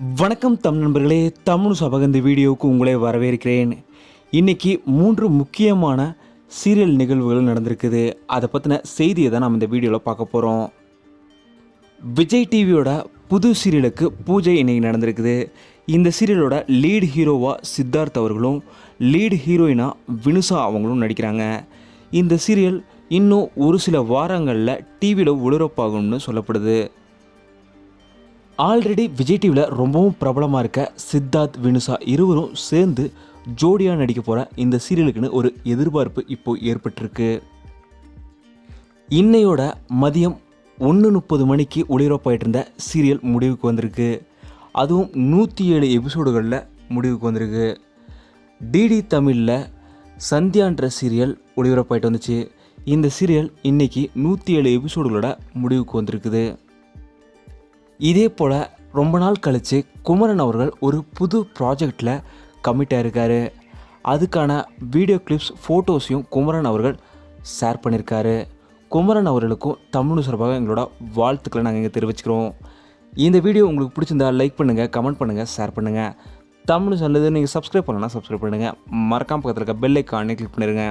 வணக்கம் தம் நண்பர்களே தமிழ் சபக இந்த வீடியோவுக்கு உங்களை வரவேற்கிறேன். இன்னைக்கு மூன்று முக்கியமான சீரியல் நிகழ்வுகள் நடந்திருக்குது. அதை பற்றின செய்தியை தான் நம்ம இந்த வீடியோவில் பார்க்க போகிறோம் விஜய் டிவியோட புது சீரியலுக்கு பூஜை இன்றைக்கி நடந்திருக்குது. இந்த சீரியலோட லீட் ஹீரோவாக சித்தார்த் அவர்களும் லீட் ஹீரோயினாக வினுசா அவங்களும் நடிக்கிறாங்க. இந்த சீரியல் இன்னும் ஒரு சில வாரங்களில் டிவியில் ஒளிபரப்பாகும்னு சொல்லப்படுது. ஆல்ரெடி விஜய் டிவியில் ரொம்பவும் பிரபலமாக இருக்க சித்தார்த் வினுசா இருவரும் சேர்ந்து ஜோடியாக நடிக்க போகிற இந்த சீரியலுக்குன்னு ஒரு எதிர்பார்ப்பு இப்போ ஏற்பட்டிருக்கு. இன்னையோட மதியம் ஒன்று முப்பது மணிக்கு ஒளிபரப்பாயிட்டு இருந்த சீரியல் முடிவுக்கு வந்திருக்கு. அதுவும் நூற்றி ஏழு எபிசோடுகளில் முடிவுக்கு வந்திருக்கு. டிடி தமிழில் சந்தியான்ற சீரியல் ஒளிபரப்பாயிட்டு வந்துச்சு. இந்த சீரியல் இன்றைக்கி நூற்றி ஏழு எபிசோடுகளோட முடிவுக்கு வந்திருக்குது. இதே போல் ரொம்ப நாள் கழித்து குமரன் அவர்கள் ஒரு புது ப்ராஜெக்டில் கமிட் ஆகிருக்காரு அதுக்கான வீடியோ கிளிப்ஸ் ஃபோட்டோஸையும் குமரன் அவர்கள் ஷேர் பண்ணியிருக்காரு குமரன் அவர்களுக்கும் தமிழ் சார்பாக எங்களோட வாழ்த்துக்களை நாங்கள் இங்கே தெரிவிச்சுக்கிறோம். இந்த வீடியோ உங்களுக்கு பிடிச்சிருந்தா லைக் பண்ணுங்கள் கமெண்ட் பண்ணுங்கள் ஷேர் பண்ணுங்கள் தமிழ் சொல்லுது நீங்கள் சப்ஸ்கிரைப் பண்ணலன்னா சப்ஸ்கிரைப் பண்ணுங்கள் மறக்காம பக்கத்தில் இருக்க பெல் ஐக்கானே கிளிக் பண்ணிடுங்க